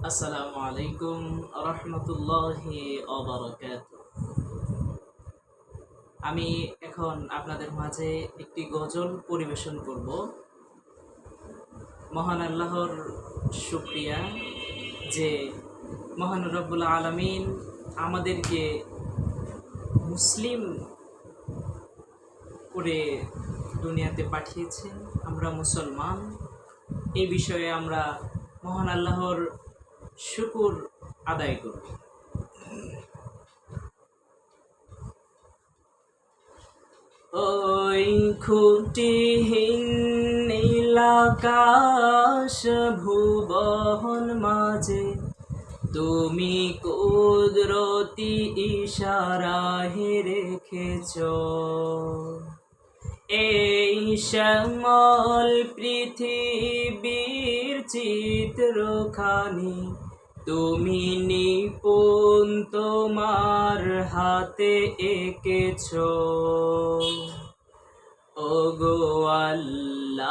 আসসালামু আলাইকুম রহমতুল্লাহি অবরকাত আমি এখন আপনাদের মাঝে একটি গজল পরিবেশন করব। মহান আল্লাহর শুক্রিয়া যে মহান রব্বুল আলমিন আমাদেরকে মুসলিম করে দুনিয়াতে পাঠিয়েছেন। আমরা মুসলমান। এই বিষয়ে আমরা মহান আল্লাহর শুকুর আদায় করব। ওই খুঁটিহীন নীলাকাশ ভুবন মাঝে, তুমি কুদরতি ইশারাহে রেখেছ। এই শ্যামল পৃথিবীর চিত্রখানি তুমি নিপুণ তোমার হাতে এঁকেছ। ও গো আল্লাহ,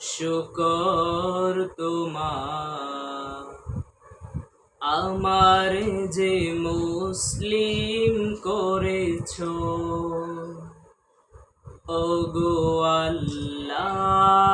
শুকর তোমার। আমার যে মুসলিম করেছ। ও গো আল্লাহ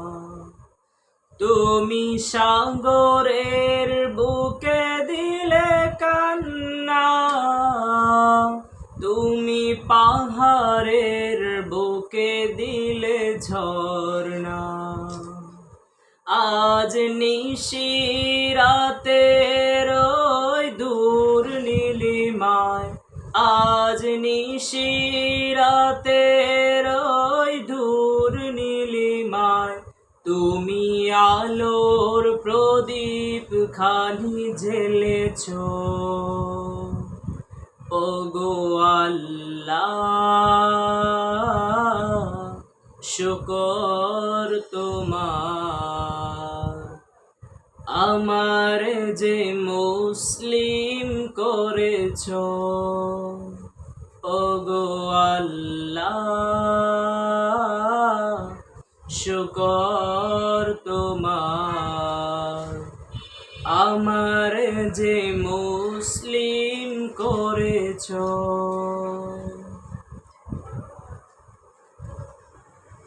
তুমি সাগরের বুকে দিলে কান্না, তুমি পাহাড়ের বুকে দিলে ঝর্ণা। আজ নিশিরাতে রই দূর নীলিমায়, আজ নিশিরাতে রই আলোর প্রদীপ খানি ঝেলেছ। ও গো আল্লাহ, শুকর তোমার। আমার যে মুসলিম করেছ ও গো আল্লাহ, শুকর আমার যে মুসলিম করেছ